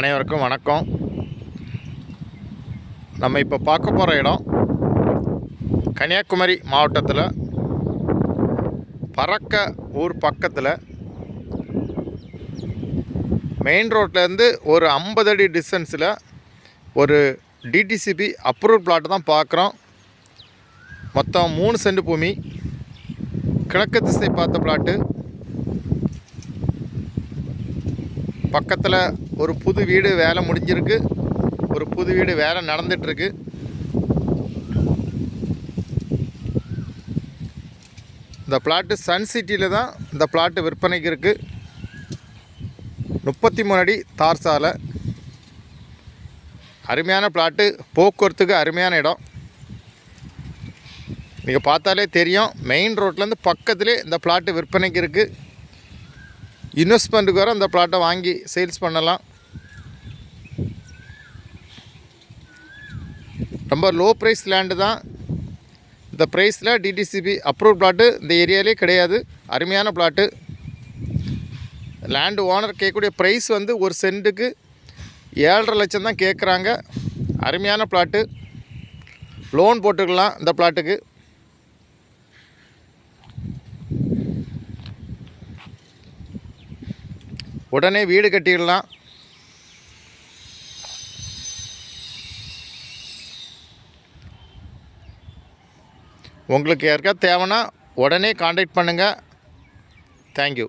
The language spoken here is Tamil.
அனைவருக்கும் வணக்கம். நம்ம இப்போ பார்க்க போகிற இடம் கன்னியாகுமரி மாவட்டத்தில் பறக்க ஊர் பக்கத்தில் மெயின் ரோட்லேருந்து ஒரு ஐம்பது அடி டிஸ்டன்ஸில் ஒரு டிடிசிபி அப்ரூவல் பிளாட்டு தான் பார்க்குறோம். மொத்தம் மூணு சென்ட் பூமி. கிழக்கு திசை பார்த்த பிளாட்டு பக்கத்தில் ஒரு புது வீடு வேலை முடிஞ்சிருக்கு. ஒரு புது வீடு வேலை நடந்துகிட்ருக்கு இந்த பிளாட்டு சன் சிட்டியில் தான் இந்த பிளாட்டு விற்பனைக்கு இருக்குது முப்பத்தி மூணு அடி தார் சாலை. அருமையான பிளாட்டு. போக்குவரத்துக்கு அருமையான இடம். நீங்கள் பார்த்தாலே தெரியும் மெயின் ரோட்லேருந்து பக்கத்துலேயே இந்த பிளாட்டு விற்பனைக்கு இருக்குது இன்வெஸ்ட்மெண்ட்டுக்கு வர இந்த பிளாட்டை வாங்கி சேல்ஸ் பண்ணலாம். ரொம்ப லோ ப்ரைஸ் லேண்டு தான். இந்த ப்ரைஸில் டிடிசிபி அப்ரூவ் பிளாட்டு இந்த ஏரியாலே கிடையாது. அருமையான பிளாட்டு லேண்டு ஓனர் கேட்கக்கூடிய ப்ரைஸ் வந்து ஒரு சென்ட்டுக்கு ஏழரை லட்சம் தான் கேட்குறாங்க. அருமையான பிளாட்டு லோன் போட்டுக்கலாம் இந்த பிளாட்டுக்கு உடனே வீடு கட்டிடலாம். உங்களுக்கு யாருக்கா தேவைன்னா உடனே காண்டாக்ட் பண்ணுங்கள் தேங்க்யூ